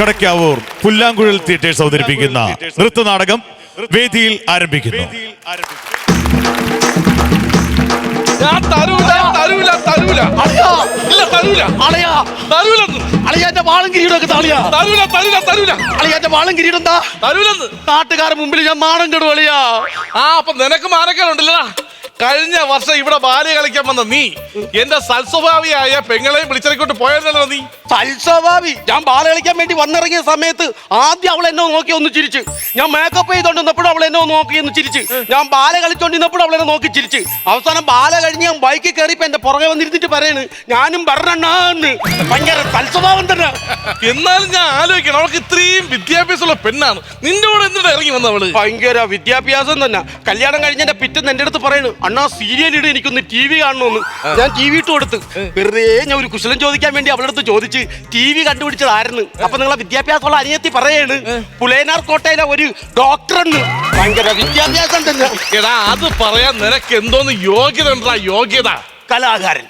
Kadakkavoor പുല്ലാങ്കുഴൽ theatres അവതരിപ്പിക്കുന്ന നൃത്തനാടകം വേദിയിൽ ആരംഭിക്കുന്നു. ഞാൻ തരൂല തരൂല തരൂല. അളിയാ. ഇല്ല തരൂല. അളിയാ. തരൂലെന്ന്. അളിയാന്റെ വാളും കിരീടമൊക്കെ താളിയാ തരൂല തരൂല തരൂല. അളിയാന്റെ വാളും കിരീടം എന്താ? തരൂലെന്ന്. നാട്ടുകാരുടെ മുമ്പിൽ ഞാൻ നാണം കെടുവളിയാ ആ അപ്പൊ നിനക്ക് മാനക്കേടുണ്ടല്ലടാ. കഴിഞ്ഞ വർഷം ഇവിടെ ബാല്യ കളിക്കാൻ വന്ന നീ എന്റെ സൽസ്വഭാവിയായ പെങ്ങളെയും വിളിച്ചിറക്കിട്ട് പോയതല്ലോ നീ. സൽസ്വഭാവി. ഞാൻ ബാല കളിക്കാൻ വേണ്ടി വന്നിറങ്ങിയ സമയത്ത് ആദ്യം അവൾ എന്നെ നോക്കി ഒന്ന് ചിരിച്ച്. ഞാൻ മേക്കപ്പ് ചെയ്തോണ്ടിരുന്നപ്പോഴും അവൾ എന്നെ നോക്കി ഒന്ന് ചിരിച്ച്. ഞാൻ ബാല കളിച്ചോണ്ടിരുന്നപ്പോഴും അവൾ എന്നെ നോക്കി ചിരിച്ച്. അവസാനം ബാല കഴിഞ്ഞ് ഞാൻ ബൈക്കിൽ കയറിയപ്പോ എന്റെ പുറകെ വന്നിരുന്നിട്ട് പറയണ് ഞാനും പറഞ്ഞെണ്ണാന്ന് ഭയങ്കര സൽസ്വഭാവം തന്നെ. എന്നാലും ഞാൻ ആലോചിക്കണം അവൾക്ക് ഇത്രയും വിദ്യാഭ്യാസമുള്ള പെണ്ണാണ്. നിന്റെ കൂടെ എന്തിനാ ഇറങ്ങി വന്നവൾ? ഭയങ്കര വിദ്യാഭ്യാസം തന്നെ. കല്യാണം കഴിഞ്ഞ എന്റെ പിറ്റേന്ന് എന്റെ അടുത്ത് പറയണു അണ്ണാ സീരിയൽ ഇട് എനിക്കൊന്ന് ടി വി കാണണമെന്ന് ഞാൻ ടി വി ഇട്ട് കൊടുത്ത്. വെറുതെ ഞാൻ ഒരു കുശലം ചോദിക്കാൻ വേണ്ടി അവളുടെ അടുത്ത് ചോദിച്ച് ടി വി കണ്ടുപിടിച്ചതായിരുന്നു അപ്പൊ നിങ്ങളെ വിദ്യാഭ്യാസമുള്ള അനിയത്തി പറയാണ്. പുലേനാർ കോട്ടയിലെ ഒരു ഡോക്ടറെന്ന്. ഭയങ്കര വിദ്യാഭ്യാസം തന്നെ. എടാ അത് പറയാൻ നിനക്ക് എന്തോന്ന് യോഗ്യത ഉണ്ടാ യോഗ്യത. കലാകാരൻ.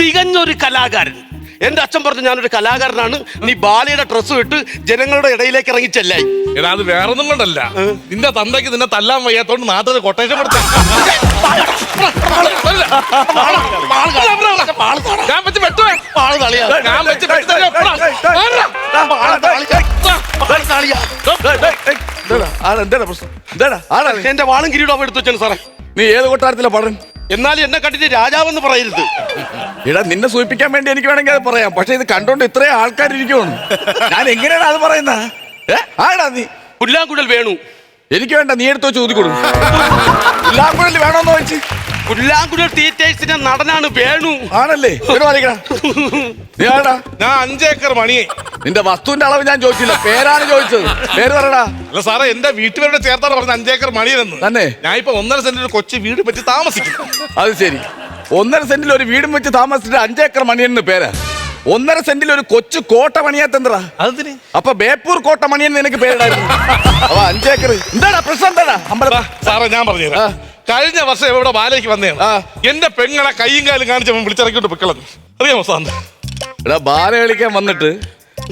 തികഞ്ഞൊരു കലാകാരൻ. എന്റെ അച്ഛൻ പറഞ്ഞു ഞാനൊരു കലാകാരനാണ്. നീ ബാലയുടെ ഡ്രസ്സും ഇട്ട് ജനങ്ങളുടെ ഇടയിലേക്ക് ഇറങ്ങി ചെല്ലായി. എടാ അത് വേറൊന്നും കൊണ്ടല്ല. നിന്റെ തന്തയ്ക്ക് നിന്നെ തല്ലാൻ വയ്യാത്തോണ്ട് നാട്ടിൽ കൊട്ടേഷൻ കൊടുത്ത. ഞാൻ വെച്ച് വെട്ടുവേ. ഞാൻ വെച്ച്? എന്റെ വാളും കിരീടം എടുത്തു വെച്ചാണ് സാറേ. നീ ഏത് കൊട്ടാരത്തിലാ പടൻ എന്നാലും എന്നെ കണ്ടിട്ട് രാജാവെന്ന് പറയരുത്. എടാ നിന്നെ സൂചിപ്പിക്കാൻ വേണ്ടി എനിക്ക് വേണമെങ്കിൽ അത് പറയാം. പക്ഷെ ഇത് കണ്ടോണ്ട് ഇത്രയും ആൾക്കാർ ഇരിക്കുവാണ് ഞാൻ എങ്ങനെയാണ് അത് പറയുന്ന? ഏ ആടാ നീ. പുല്ലാങ്കുഴൽ വേണു. എനിക്ക് വേണ്ട നീ എടുത്തോ ചോദിക്കൊടു പുല്ലാങ്കുഴൽ വേണോന്ന് ചോദിച്ച്. പുല്ലാങ്കുഴൽ തീറ്റേഴ്സിന്റെ നടനാണ് വേണു. ആണല്ലേ? ഞാൻ അഞ്ചേക്കർ മണിയെ. നിന്റെ വസ്തുവിന്റെ അളവ് ഞാൻ ചോദിച്ചില്ല പേരാണ് ചോദിച്ചത്. പേര് പറയടാ. അല്ല സാറേ എന്റെ വീട്ടുകാരുടെ ചേർത്താണ് പറഞ്ഞ അഞ്ചേക്കർ മണിയെന്ന്. തന്നെ? ഞാൻ ഇപ്പൊ ഒന്നര സെന്റിൽ ഒരു കൊച്ചു വീട് പറ്റി താമസിക്കുന്നു. അത് ശരി. ഒന്നര സെന്റിൽ ഒരു വീടും വെച്ച് താമസിച്ചിട്ട് അഞ്ചേക്കർ മണിയെന്ന് പേരാ. ഒന്നര സെന്റിൽ ഒരു കൊച്ചു കോട്ട മണിയാത്തെന്തറാ അതിന് അപ്പൊ ബേപ്പൂർ കോട്ട മണിയൻ നിനക്ക് പേരിടായിരുന്നു. അപ്പൊ അഞ്ചേക്കർ എന്താടാ പ്രശ്നം എന്താടാ? അമ്പലം സാറേ ഞാൻ പറഞ്ഞുതരാം കഴിഞ്ഞ വർഷം എവിടെ ബാലയ്ക്ക് വന്നേന്ന് എന്റെ പെങ്ങളെ കൈയും കാലും കാണിച്ചപ്പോൾ വിളിച്ചിറക്കിട്ട് പിക്കളന്ന് അറിയാമോ സാറിന്? എടാ ബാല കളിക്കാൻ വന്നിട്ട്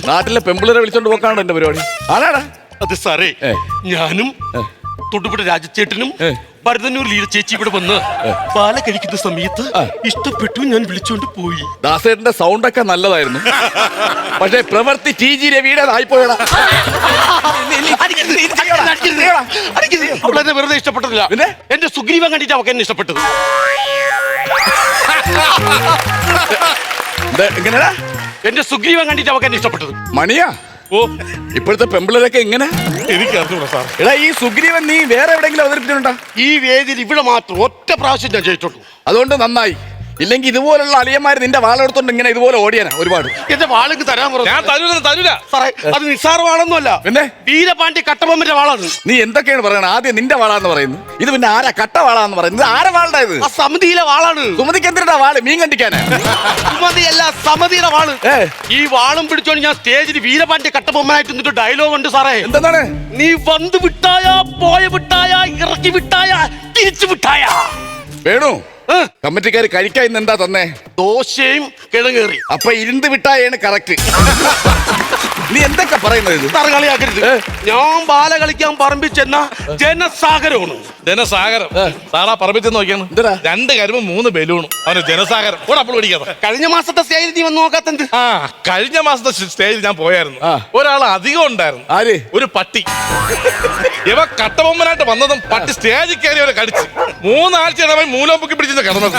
നാട്ടിലെ പെമ്പിളരെ വിളിച്ചോണ്ട് പോക്കാണോ എന്റെ പരിപാടി? ആണാടാ അത് സാറേ ഞാനും തൊടുപുഴ രാജച്ചേട്ടനും ലീല ചേച്ചി ഇവിടെ വന്ന് പാല കഴിക്കുന്ന സമയത്ത്. ഇഷ്ടപ്പെട്ടു ഞാൻ വിളിച്ചോണ്ട് പോയി. ദാസേട്ടന്റെ സൗണ്ട് ഒക്കെ നല്ലതായിരുന്നു. പക്ഷെ പ്രവർത്തി ടി ജി രവിയുടെ ആയിപ്പോയടാ അവളെന്നെ വെറുതെ ഇഷ്ടപ്പെട്ടില്ല. പിന്നെ? എന്റെ സുഗ്രീവൻ കണ്ടിട്ട് അവക്ക് എന്നെ ഇഷ്ടപ്പെട്ടത്. എങ്ങനെയാ എന്റെ സുഗ്രീവൻ കണ്ടിട്ട് അവക്ക് എന്നെ ഇഷ്ടപ്പെട്ടത്. മണിയാ? ഓ. ഇപ്പോഴത്തെ പെമ്പിളരൊക്കെ എങ്ങനെ? എനിക്ക് അറിഞ്ഞൂടാ സാർ. എടാ ഈ സുഗ്രീവൻ നീ വേറെ എവിടെങ്കിലും അവതരിപ്പിച്ചിട്ടുണ്ടോ? ഈ വേദിയിൽ ഇവിടെ മാത്രം ഒറ്റ പ്രാവശ്യം ഞാൻ ചെയ്തിട്ടുള്ളൂ അതുകൊണ്ട് നന്നായി. ഇല്ലെങ്കിൽ ഇതുപോലുള്ള അളിയന്മാർ നിന്റെ വാളെടുത്തോണ്ട് ഇങ്ങനെ ഇതുപോലെ ഓടിയാനാ ഒരുപാട്. എന്റെ വാളിക്ക് തരാൻ ഞാൻ തരൂല തരൂല. സാറേ അത് വാളൊന്നുമല്ല പിന്നെ? വീരപാണ്ടി കട്ടബൊമ്മന്റെ വാളാണ്. നീ എന്തൊക്കെയാണ് പറയുന്നത് ആദ്യം നിന്റെ വാളാന്ന് പറയുന്നു. ഇത് പിന്നെ ആരാ കട്ട വാളാന്ന് പറയുന്നത്? ആരെ വാളുടേത് വാളുടെ ഇത്? ആ സമിതിയിലെ വാളാണ്. സുമതിക്ക് എന്തിനാ വാൾ? മീൻ കണ്ടിക്കാനാ? സുമതിയല്ല സമിതിയുടെ വാൾ. ഈ വാളും പിടിച്ചോണ്ട് ഞാൻ സ്റ്റേജിൽ വീരപാണ്ടി കട്ടബൊമ്മനായിട്ട് നിന്നിട്ട് ഡയലോഗ് ഉണ്ട് സാറേ. എന്താണ് നീ വന്ന് വിട്ടായ പോയ വിട്ടായ ഇറക്കി വിട്ടായ തിരിച്ചു വിട്ടായ. വേണു? കമ്മിറ്റിക്കാർ കഴിക്കാൻ ഇന്ന് എന്താ തന്നെ? ദോശയും കിഴങ്ങേറി അപ്പൊ ഇരുന്ന് വിട്ടായാണ് കറക്റ്റ് നീ എന്തൊക്കെ പറയുന്നത് ഇത്? സാറ് കളിയാക്കരുത്. ഞാൻ ബാല കളിക്കാൻ പറമ്പിൽ ചെന്ന ജനസാഗരമാണ്. ജനസാഗരം. സാറാ പറമ്പിച്ച് നോക്കിയാണ്. എന്തിനാ? രണ്ട് കരിമ്പും മൂന്ന് ബലൂണും. അവന് ജനസാഗരം. കൂടെ അപ്പോൾ പിടിക്കാതെ. കഴിഞ്ഞ മാസത്തെ സ്റ്റേജിൽ നീ വന്ന് നോക്കാത്തത് ആ കഴിഞ്ഞ മാസത്തെ സ്റ്റേജിൽ ഞാൻ പോയായിരുന്നു. ആ. ഒരാൾ അധികം ഉണ്ടായിരുന്നു. ആര്? ഒരു പട്ടി. ഇവ കട്ടബൊമ്മനായിട്ട് വന്നതും പട്ടി സ്റ്റേജിൽ കയറി അവരെ കടിച്ച്. മൂന്നാഴ്ച ഇടവായി മൂലം പൊക്കി പിടിച്ചിട്ട് കിടന്നത്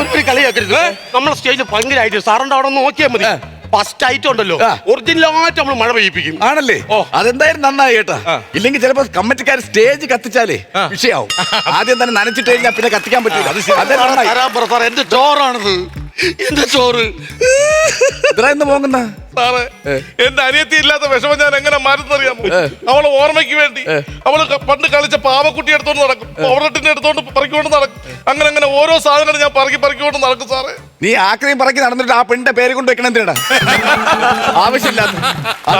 ഒരിക്കലും കളിയാക്കരുത്. നമ്മളെ സ്റ്റേജിൽ ഭയങ്കരമായിട്ട് സാറിന്റെ അവിടെ ഒന്ന് നോക്കിയാൽ മതി. ഫസ്റ്റ് ഐറ്റം ഉണ്ടല്ലോ. ഒറിജിനലായിട്ട് നമ്മൾ മഴ പെയ്യിപ്പിക്കും. ആണല്ലേ? ഓ. അതെന്തായാലും നന്നായി കേട്ടാ. ഇല്ലെങ്കിൽ ചിലപ്പോ കമ്മിറ്റിക്കാർ സ്റ്റേജ് കത്തിച്ചാലേ വിഷയാവും. ആദ്യം തന്നെ നനച്ചിട്ട് കഴിഞ്ഞാൽ പിന്നെ കത്തിക്കാൻ പറ്റില്ല അത് എന്റെ ചോറാണിത്. എന്റെ ചോറ്. സാറേ. എന്റെ അനിയത്തി ഇല്ലാത്ത വിഷമം ഞാൻ എങ്ങനെ മാറുന്നറിയാമോ ഏ. അവളെ ഓർമ്മയ്ക്ക് വേണ്ടി. അവൾ പണ്ട് കളിച്ച പാവക്കുട്ടി എടുത്തോണ്ട് നടക്കും. പൗരട്ടിനെ എടുത്തോണ്ട് പറിക്കൊണ്ട് നടക്കും. അങ്ങനെ അങ്ങനെ ഓരോ സാധനങ്ങളും ഞാൻ പറക്കി പറിക്കൊണ്ട് നടക്കും സാറേ. നീ ആക്രയും പറക്കി നടന്നിട്ട് ആ പെണ്ണിന്റെ പേര് കൊണ്ട് വെക്കണം എന്തിനാ ആവശ്യമില്ലാത്ത. അത്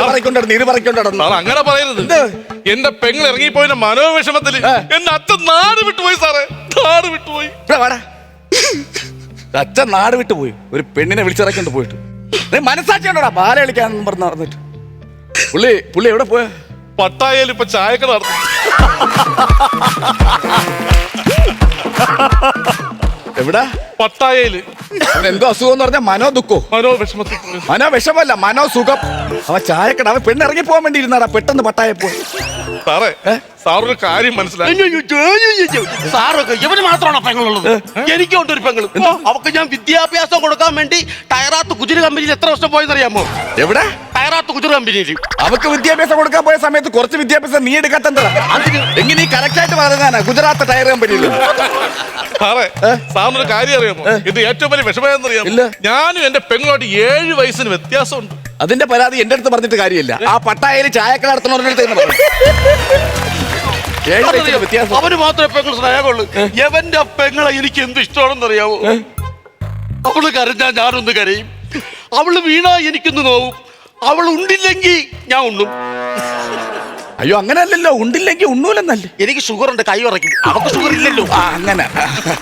ഇത് അങ്ങനെ പറയരുത്? എന്റെ പെങ്ങൾ ഇറങ്ങിപ്പോയതിന്റെ മനോവിഷമത്തിൽ ഏ. എന്റെ അച്ഛൻ നാട് വിട്ടുപോയി സാറേ. നാട് വിട്ടുപോയി. വാടാ. അച്ഛൻ നാട് വിട്ട് പോയി. ഒരു പെണ്ണിനെ വിളിച്ചിറക്കിണ്ട് പോയിട്ട്. നീ മനസ്സാക്ഷിയുണ്ടോടാ ബാല കളിക്കാന്ന് പറഞ്ഞ് നടന്നിട്ട്. പുള്ളി പുള്ളി എവിടെ പോയ? പട്ടായയിൽ ഇപ്പൊ ചായക്കട നടത്തും എവിടെ? പട്ടായയിൽ. എന്തോ അസുഖം എന്ന് പറഞ്ഞാൽ മനോ ദുഃഖോ? മനോ വിഷമത്തിൽ മനോ വിഷമല്ല മനോ സുഖം. അവ ചായക്കട അവ പെണ്ണ് ഇറങ്ങി പോകാൻ വേണ്ടി ഇരുന്നാടാ പെട്ടെന്ന് പട്ടായ പോയി. സാറേ സാറൊരു കാര്യം മനസ്സിലായി. സാറൊക്കെ ഇവന് മാത്രമാണോ പെങ്ങളുള്ളത്? എനിക്കുണ്ട് ഒരു പെങ്ങൾ. അവക്ക് ഞാൻ വിദ്യാഭ്യാസം കൊടുക്കാൻ വേണ്ടി ഗുജറ് കമ്പനിയിൽ എത്ര വർഷം പോയെന്നറിയാമോ? എവിടെ? കയറാത്ത ഗുജറ് കമ്പനിയിൽ. അവക്ക് വിദ്യാഭ്യാസം കൊടുക്കാൻ പോയ സമയത്ത് കുറച്ച് വിദ്യാഭ്യാസം നീ എടുക്കാത്ത എങ്ങനെ കറക്റ്റ് ആയിട്ട് പറഞ്ഞാണ് ഗുജറാത്ത് ടയർ കമ്പനിയിൽ സാറേ സാറിനൊരു കാര്യം അറിയാമോ? ഇത് ഏറ്റവും വലിയ വിഷമമെന്നറിയാമോ? ഇല്ല. ഞാനും എന്റെ പെങ്ങളോട് ഏഴ് വയസ്സിന് വ്യത്യാസമുണ്ട്. അതിന്റെ പരാതി എന്റെ അടുത്ത് പറഞ്ഞിട്ട് കാര്യമില്ല. ആ പട്ടായയിൽ ചായക്കട നടത്തുന്നവരുടെ അവന് മാത്രമേ പെങ്ങൾ സ്നേഹമുള്ളൂ. എവന്റെ പെങ്ങളെ എനിക്ക് എന്ത് ഇഷ്ടമാണെന്ന് അറിയാവോ അവൾ കരഞ്ഞാ ഞാനൊന്ന് കരയും. അവൾ വീണാ എനിക്കൊന്ന് നോവും. അവൾ ഉണ്ടില്ലെങ്കിൽ ഞാൻ ഉണ്ണും. അയ്യോ അങ്ങനെ അല്ലല്ലോ ഉണ്ടില്ലെങ്കിൽ ഉണ്ണൂലെന്നല്ലേ. എനിക്ക് ഷുഗർ ഉണ്ട് കൈ ഉറക്കി അവർക്ക് ഷുഗർ ഇല്ലല്ലോ. ആ അങ്ങനെ.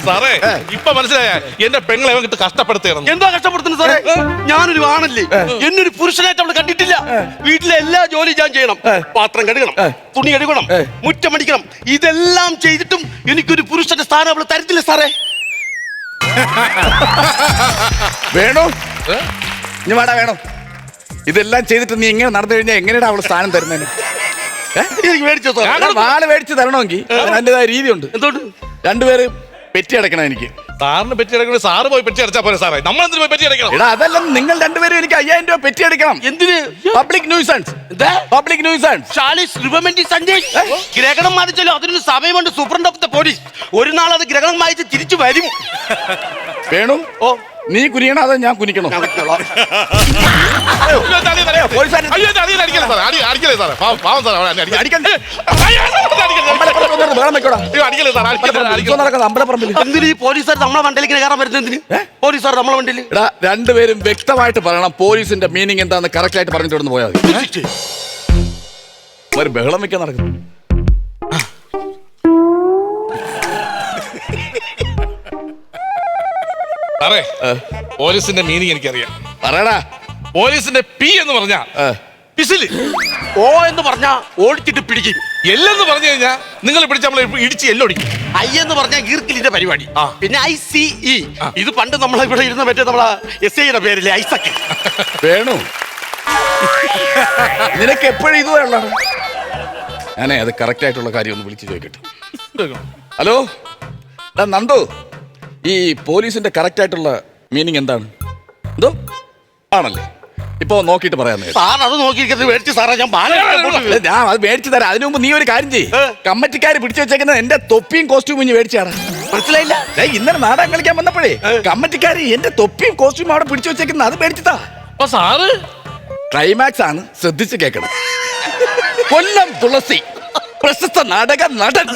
സാറേ ഇപ്പൊ മനസ്സിലായ എന്റെ പെങ്ങളെ അവർക്ക് കഷ്ടപ്പെടുത്തണം എന്താ കഷ്ടപ്പെടുത്തുന്നത് സാറേ? ഞാനൊരു ആണല്ലേ. എന്നൊരു പുരുഷനായിട്ട് അവൾ കണ്ടിട്ടില്ല. വീട്ടിലെ എല്ലാ ജോലി ഞാൻ ചെയ്യണം. പാത്രം കഴുകണം തുണി കഴുകണം മുറ്റമടിക്കണം ഇതെല്ലാം ചെയ്തിട്ടും എനിക്കൊരു പുരുഷന്റെ സ്ഥാനം അവൾ തരത്തില്ല സാറേ. വേണോ? ഇനി വേടാ വേണം. ഇതെല്ലാം ചെയ്തിട്ട് നീ ഇങ്ങനെ നടന്നു കഴിഞ്ഞാൽ എങ്ങനെയാണ് അവൾ സ്ഥാനം തരുന്നതിന് വാൾ മേടിച്ച് തരണമെങ്കിൽ അതിന്റെതായ രീതിയുണ്ട്. എന്തുകൊണ്ട്? രണ്ടുപേര് പെറ്റി അടക്കണം എനിക്ക്. സാറിന് പെറ്റി അടക്കണം സാറ് പോയി പെറ്റി അടച്ചാ പോലെ സാറേ. നമ്മൾ എന്തിനു പോയി പെറ്റി അടക്കണം എടാ അതല്ല നിങ്ങൾ രണ്ടുപേരും എനിക്ക് അയ്യായിരം രൂപ പെറ്റി അടക്കണം എന്തിന്? Public nuisance? പബ്ലിക് ന്യൂസൻസ് ഷാലിസ് റിവമെന്റ് സഞ്ജയ് ഗ്രഹണം മാതിച്ചല്ലോ അതിനൊരു സമയമുണ്ട്. Superintendent of the police. ഒരു നാൾ അത് ഗ്രഹണം മായിച്ച് തിരിച്ചു വരും. വേണു? ഓ. നീ കുനിയണോ അതോ ഞാൻ കുനിക്കണോ? രണ്ടുപേരും വ്യക്തമായിട്ട് പറയണം പോലീസിന്റെ മീനിങ് എന്താന്ന് കറക്റ്റ് ആയിട്ട് പറഞ്ഞിട്ട് പോയാൽ ബഹളം വെക്കാൻ നടക്കുന്നു. സാറേ പോലീസിന്റെ മീനിങ് എനിക്കറിയാം. പറയടാ. പോലീസിന്റെ പി എന്ന് പറഞ്ഞാ. പിസിൽ. ഓ എന്ന് പറഞ്ഞാ ഓടിച്ചിട്ട് പിടിക്കും. എല്ലെന്ന് പറഞ്ഞു കഴിഞ്ഞാ നിങ്ങൾ പിടിച്ച നമ്മളെ ഇടിച്ച് എല്ലൊടിക്കും ഐ എന്ന് പറഞ്ഞാൽ ഈർക്കിലിന്റെ പരിപാടി. പിന്നെ ഐ സി ഇ. ഇത് പണ്ട് നമ്മളെ ഇവിടെ ഇരുന്ന മറ്റേ നമ്മളെ എസ് ഐയുടെ പേരില്ലേ ഐസക്ക്. വേണു. നിനക്ക് എപ്പോഴും ഇത് വേണം ഞാനേ അത് കറക്റ്റ് ആയിട്ടുള്ള കാര്യം ഒന്ന് വിളിച്ചു ചോദിക്കട്ടെ. ഹലോ? നന്ദു. ഈ പോലീസിന്റെ കറക്റ്റ് ആയിട്ടുള്ള മീനിങ് എന്താണ്? എന്തോ? ആണല്ലേ? ഇപ്പൊ നോക്കിയിട്ട് പറയാൻ സാർ അത് നോക്കിയിരിക്കുന്നത് മേടിച്ച് സാറേ ഞാൻ ഞാൻ അത് മേടിച്ചു തരാം. അതിനു മുമ്പ് നീ ഒരു കാര്യം ചെയ്യ്. കമ്മറ്റിക്കാർ കമ്മറ്റിക്കാര് പിടിച്ചു വെച്ചേക്കുന്നത് എന്റെ തൊപ്പിയും കോസ്റ്റ്യൂമും ഇഞ്ഞ് മേടിച്ചാടാ. മനസ്സിലായില്ല? ഇന്നലെ നാടകം കളിക്കാൻ വന്നപ്പോഴേ കമ്മറ്റിക്കാര് എന്റെ തൊപ്പിയും കോസ്റ്റ്യൂമും അവിടെ പിടിച്ചു വെച്ചേക്കുന്നത് അത് മേടിച്ചതാ. അപ്പൊ സാറ്? ക്ലൈമാക്സ് ആണ്. ശ്രദ്ധിച്ച് കേൾക്കണം. കൊല്ലം തുളസി പ്രശസ്ത നാടക നടൻ.